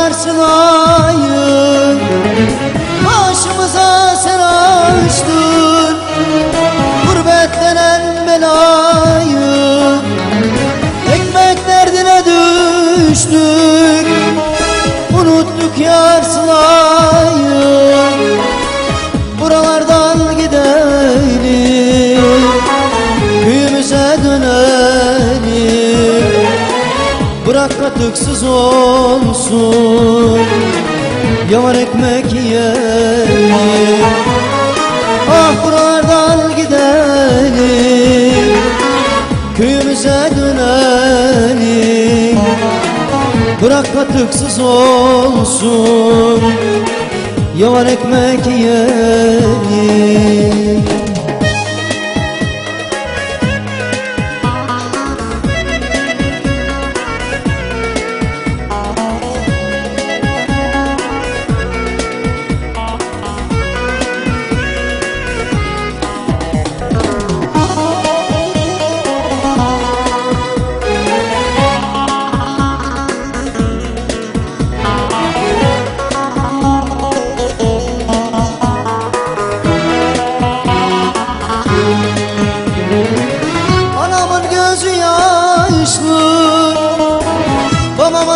Yar sılayı Başımıza Bırak katıksız olsun. Yavan ekmek yiyelim. Ah buralardan gidelim. Köyümüze dönelim. Bırak katıksız olsun. Yavan ekmek yiyelim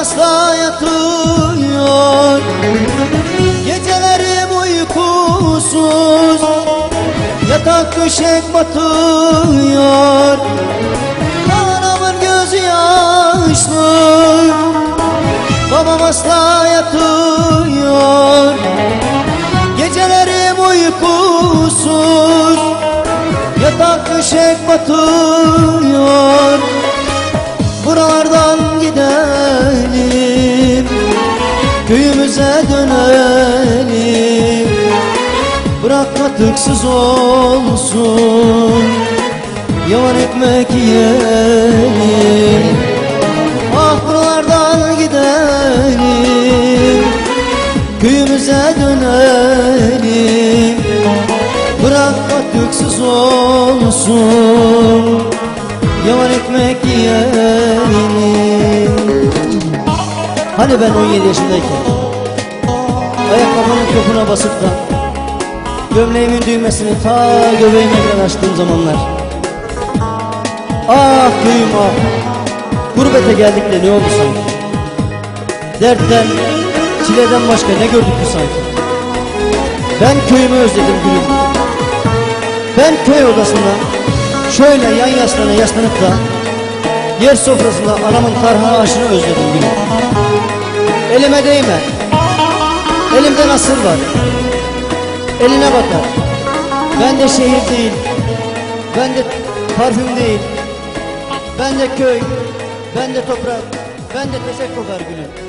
hasta yatıyor Gecelerim uykusuz Yatak döşek batıyor Anamın gözü yaşlı Babam hasta yatıyor Gecelerim uykusuz Yatak döşek batıyor Buralardan Köyümüze dönelim. Bırak katıksız olsun. Yavan ekmek yiyelim. Ah buralardan gidelim. Köyümüze dönelim. Bırak katıksız olsun. Yavan ekmek yiyelim. Hani ben 17 yaşındayken Ayakkabının topuna basıp da Gömleğimin düğmesini ta göbeğime kadar açtığım zamanlar. Ah köyüm ah. Gurbete geldik de ne oldu sanki? Dertten, çileden başka ne gördük ki sanki? Ben köyümü özledim gülüm. Ben köy odasında Şöyle yan yaslana yaslanıp da Yer sofrasında anamın tarhana aşını özledim gülüm. Elime değme Elimde nasır var. Eline bakar. Ben de şehir değil. Ben de parfüm değil. Ben de köy. Ben de toprak. Ben de teşek kokar gülüm